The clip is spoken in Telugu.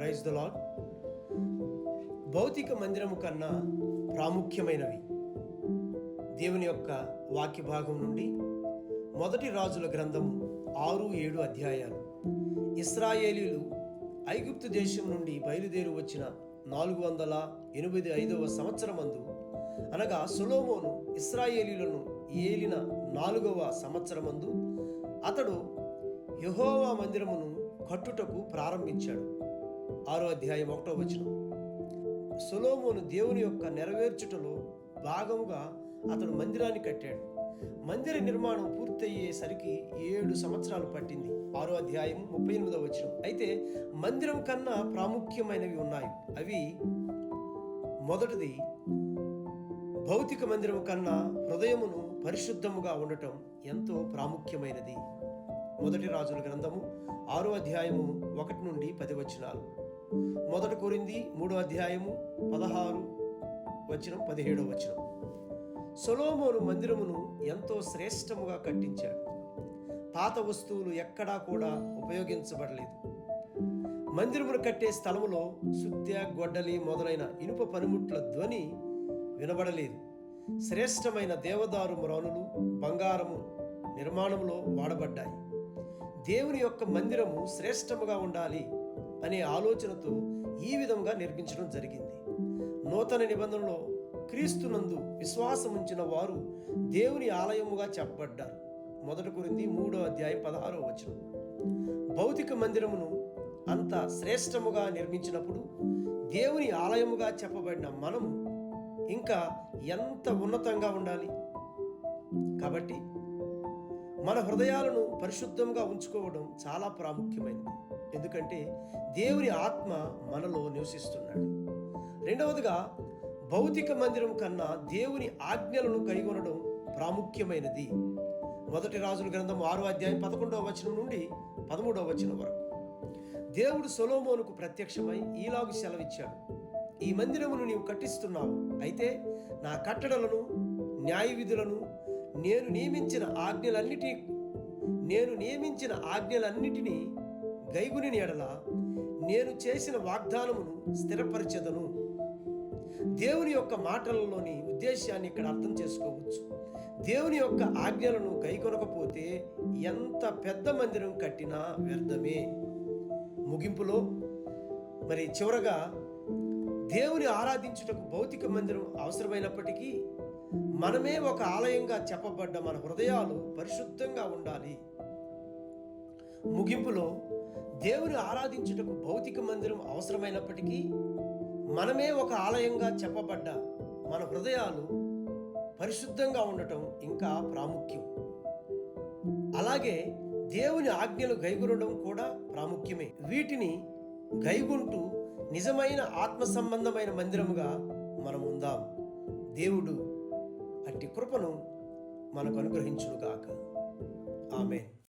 ప్రైజ్ ద లాడ్ భౌతిక మందిరము కన్నా ప్రాముఖ్యమైనవి దేవుని యొక్క వాక్య భాగం నుండి మొదటి రాజుల గ్రంథము ఆరు ఏడు అధ్యాయాలు. ఇస్రాయేలీలు ఐగుప్తు దేశం నుండి బయలుదేరి వచ్చిన నాలుగు వందల ఎనిమిది ఐదవ సంవత్సరమందు అనగా సులోమోను ఇస్రాయేలీలను ఏలిన నాలుగవ సంవత్సరమందు అతడు యెహోవా మందిరమును కట్టుటకు ప్రారంభించాడు. ఆరో అధ్యాయం ఒకటో వచనం. సొలోమోను దేవుని యొక్క నెరవేర్చుటలో భాగముగా అతడు మందిరాన్ని కట్టాడు. మందిర నిర్మాణం పూర్తయ్యేసరికి ఏడు సంవత్సరాలు పట్టింది. ఆరో అధ్యాయం ముప్పై ఎనిమిదవ వచనం. అయితే మందిరం కన్నా ప్రాముఖ్యమైనవి ఉన్నాయి. అవి మొదటిది భౌతిక మందిరం కన్నా హృదయమును పరిశుద్ధముగా ఉండటం ఎంతో ప్రాముఖ్యమైనది. మొదటి రాజుల గ్రంథము ఆరో అధ్యాయము ఒకటి నుండి పది వచనాలు. మొదటి కోరింది మూడో అధ్యాయము పదహారు వచనం పదిహేడో వచనం. సొలోమోను మందిరమును ఎంతో శ్రేష్టముగా కట్టించాడు. పాత వస్తువులు ఎక్కడా కూడా ఉపయోగించబడలేదు. మందిరమును కట్టే స్థలములో సుత్య గొడ్డలి మొదలైన ఇనుప పనిముట్ల ధ్వని వినబడలేదు. శ్రేష్టమైన దేవదారు మ్రానులు బంగారము నిర్మాణంలో వాడబడ్డాయి. దేవుని యొక్క మందిరము శ్రేష్టముగా ఉండాలి అనే ఆలోచనతో ఈ విధంగా నిర్మించడం జరిగింది. నూతన నిబంధనలో క్రీస్తునందు విశ్వాసముంచిన వారు దేవుని ఆలయముగా చెప్పబడ్డారు. మొదటి గురింది మూడో అధ్యాయం పదహారో వచనం. భౌతిక మందిరమును అంత శ్రేష్టముగా నిర్మించినప్పుడు దేవుని ఆలయముగా చెప్పబడిన మనము ఇంకా ఎంత ఉన్నతంగా ఉండాలి? కాబట్టి మన హృదయాలను పరిశుద్ధంగా ఉంచుకోవడం చాలా ప్రాముఖ్యమైనది. ఎందుకంటే దేవుని ఆత్మ మనలో నివసిస్తున్నాడు. రెండవదిగా భౌతిక మందిరం కన్నా దేవుని ఆజ్ఞలను కైగొనడం ప్రాముఖ్యమైనది. మొదటి రాజుల గ్రంథం ఆరో అధ్యాయం పదకొండవ వచనం నుండి పదమూడవ వచనం వరకు. దేవుడు సొలోమోనుకు ప్రత్యక్షమై ఈలాగు సెలవిచ్చాడు. ఈ మందిరమును నీవు కట్టిస్తున్నావు. అయితే నా కట్టడలను న్యాయ విధులను నేను నియమించిన ఆజ్ఞలన్నిటి నేను నియమించిన ఆజ్ఞలన్నిటినీ గైగుని ఎడల నేను చేసిన వాగ్దానమును స్థిరపరిచెదను. దేవుని యొక్క మాటలలోని ఉద్దేశాన్ని ఇక్కడ అర్థం చేసుకోవచ్చు. దేవుని యొక్క ఆజ్ఞలను గైకొనకపోతే ఎంత పెద్ద మందిరం కట్టినా వ్యర్థమే. ముగింపులో మరి చివరగా దేవుని ఆరాధించుటకు భౌతిక మందిరం అవసరమైనప్పటికీ మనమే ఒక ఆలయంగా చెప్పబడ్డ మన హృదయాలు పరిశుద్ధంగా ఉండాలి. ముగింపులో దేవుని ఆరాధించుటకు భౌతిక మందిరం అవసరమైనప్పటికీ మనమే ఒక ఆలయంగా చెప్పబడ్డ మన హృదయాలు పరిశుద్ధంగా ఉండటం ఇంకా ప్రాముఖ్యం. అలాగే దేవుని ఆజ్ఞలు గైగునడం కూడా ప్రాముఖ్యమే. వీటిని గైగుంటూ నిజమైన ఆత్మ సంబంధమైన మందిరముగా మనం ఉందాం దేవుడు అటువంటి కృపను మనకు అనుగ్రహించుగాక ఆమె